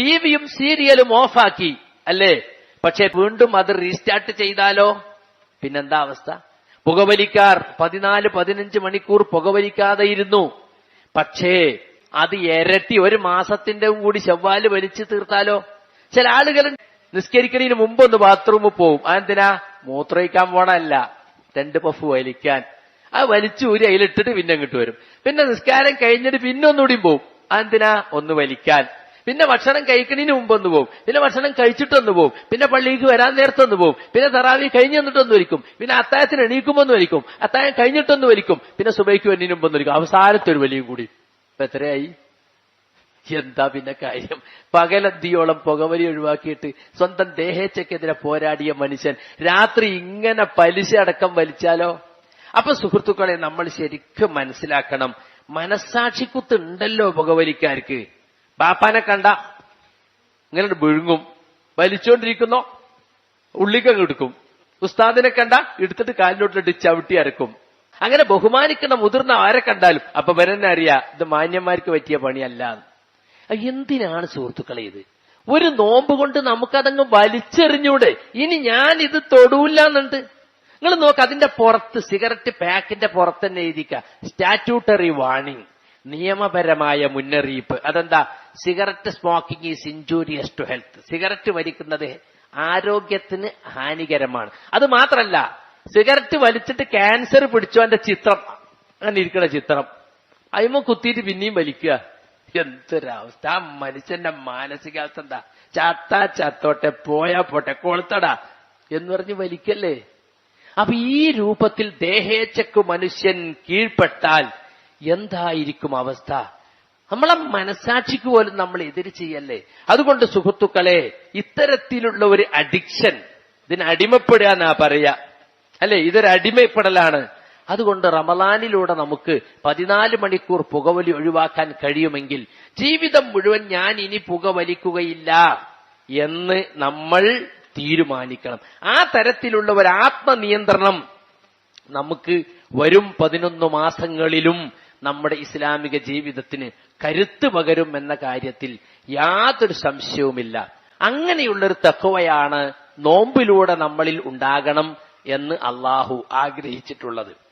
ടിവിയും സീരിയലും ഓഫാക്കി അല്ലേ? പക്ഷെ വീണ്ടും അത് റീസ്റ്റാർട്ട് ചെയ്താലോ? പിന്നെന്താ അവസ്ഥ? പുകവലിക്കാർ പതിനാല് പതിനഞ്ച് മണിക്കൂർ പുകവലിക്കാതെ ഇരുന്നു പക്ഷേ അത് ഇരട്ടി ഒരു മാസത്തിന്റെ കൂടി ചെവ്വാൽ വലിച്ചു തീർത്താലോ? ചില ആളുകൾ നിസ്കരിക്കുന്നതിന് മുമ്പ് ഒന്ന് ബാത്റൂമിൽ പോവും. അതെന്തിനാ? മൂത്രയിക്കാൻ പോണല്ല രണ്ട് പഫ് വലിക്കാൻ. ആ വലിച്ചു അതിലിട്ടിട്ട് പിന്നെ അങ്ങോട്ട് വരും. പിന്നെ നിസ്കാരം കഴിഞ്ഞിട്ട് പിന്നെ ഒന്നുകൂടിയും പോവും. അതെന്തിനാ? ഒന്ന് വലിക്കാൻ. പിന്നെ ഭക്ഷണം കഴിക്കണതിന് മുമ്പ് ഒന്ന് പോകും പിന്നെ ഭക്ഷണം കഴിച്ചിട്ടൊന്ന് പോകും പിന്നെ പള്ളിക്ക് വരാൻ നേരത്തൊന്ന് പോകും പിന്നെ തറാവി കഴിഞ്ഞ് നിന്നിട്ടൊന്ന് വരിക്കും. പിന്നെ അത്തായത്തിന് എണീക്കുമ്പോൾ വരിക്കും. അത്തായം കഴിഞ്ഞിട്ടൊന്ന് വരിക്കും. പിന്നെ സുബൈക്ക് വരുന്നതിന് മുമ്പ് ഒന്ന് വലിക്കും അവസാനത്തെ ഒരു വലിയും കൂടി. ഇപ്പൊ എത്രയായി? എന്താ പിന്നെ കാര്യം? പകലന്തിയോളം പുകവലി ഒഴിവാക്കിയിട്ട് സ്വന്തം ദേഹേച്ഛക്കെതിരെ പോരാടിയ മനുഷ്യൻ രാത്രി ഇങ്ങനെ പലിശ അടക്കം വലിച്ചാലോ? അപ്പൊ സുഹൃത്തുക്കളെ നമ്മൾ ശരിക്കും മനസ്സിലാക്കണം. മനസ്സാക്ഷിക്കുത്തുണ്ടല്ലോ പുകവലിക്കാർക്ക്. ബാപ്പാനെ കണ്ട ഇങ്ങനെ വിഴുങ്ങും വലിച്ചോണ്ടിരിക്കുന്നോ ഉള്ളിക്കങ്ങ് എടുക്കും. ഉസ്താദിനെ കണ്ട എടുത്തിട്ട് കാലിലോട്ടിട്ട് ചവിട്ടി അരക്കും. അങ്ങനെ ബഹുമാനിക്കുന്ന മുതിർന്ന ആരെ കണ്ടാലും അപ്പൊ വരന്നെ അറിയാ ഇത് മാന്യന്മാർക്ക് പറ്റിയ പണിയല്ല. എന്തിനാണ് സുഹൃത്തുക്കളെ ഇത്? ഒരു നോമ്പ് കൊണ്ട് നമുക്കതങ്ങ് വലിച്ചെറിഞ്ഞൂടെ? ഇനി ഞാൻ ഇത് തൊടൂല്ല എന്നുണ്ട്. നിങ്ങൾ നോക്ക് അതിന്റെ പുറത്ത് സിഗരറ്റ് പാക്കിന്റെ പുറത്ത് തന്നെ എഴുതിക്ക. Statutory warning. നിയമപരമായ മുന്നറിയിപ്പ്. അതെന്താ? Cigarette smoking is injurious to health. Cigarette വലിക്കുന്നത് ആരോഗ്യത്തിന് ഹാനികരമാണ്. അത് മാത്രല്ല സിഗരറ്റ് വലിച്ചിട്ട് ക്യാൻസർ പിടിച്ചവന്റെ ചിത്രം. അങ്ങനെ ഇരിക്കുന്ന ചിത്രം. അയിമ കുത്തിയിട്ട് പിന്നെയും വലിക്കുക. എന്തൊരവസ്ഥ? ആ മനുഷ്യന്റെ മാനസികാവസ്ഥ എന്താ? ചത്താ ചത്തോട്ടെ പോയാ പോട്ടെ കൊളുത്തടാ എന്ന് പറഞ്ഞ് വലിക്കല്ലേ? അപ്പൊ ഈ രൂപത്തിൽ ദേഹേച്ഛക്ക് മനുഷ്യൻ കീഴ്പ്പെട്ടാൽ എന്തായിരിക്കും അവസ്ഥ? നമ്മളെ മനസാക്ഷിക്ക് പോലും നമ്മൾ എതിര് ചെയ്യല്ലേ? അതുകൊണ്ട് സുഹൃത്തുക്കളെ ഇത്തരത്തിലുള്ള ഒരു അഡിക്ഷൻ ഇതിന് അടിമപ്പെടുക എന്നാ പറയാ. അല്ലെ? ഇതൊരു അടിമപ്പെടലാണ്. അതുകൊണ്ട് റമലാനിലൂടെ നമുക്ക് പതിനാല് മണിക്കൂർ പുകവലി ഒഴിവാക്കാൻ കഴിയുമെങ്കിൽ ജീവിതം മുഴുവൻ ഞാൻ ഇനി പുകവലിക്കുകയില്ല എന്ന് നമ്മൾ തീരുമാനിക്കണം. ആ തരത്തിലുള്ള ഒരു ആത്മനിയന്ത്രണം നമുക്ക് വരും പതിനൊന്ന് മാസങ്ങളിലും നമ്മുടെ ഇസ്ലാമിക ജീവിതത്തിന് കരുത്ത് പകരും എന്ന കാര്യത്തിൽ യാതൊരു സംശയവുമില്ല. അങ്ങനെയുള്ളൊരു തക്കവയാണ് നോമ്പിലൂടെ നമ്മളിൽ ഉണ്ടാകണം എന്ന് അള്ളാഹു ആഗ്രഹിച്ചിട്ടുള്ളത്.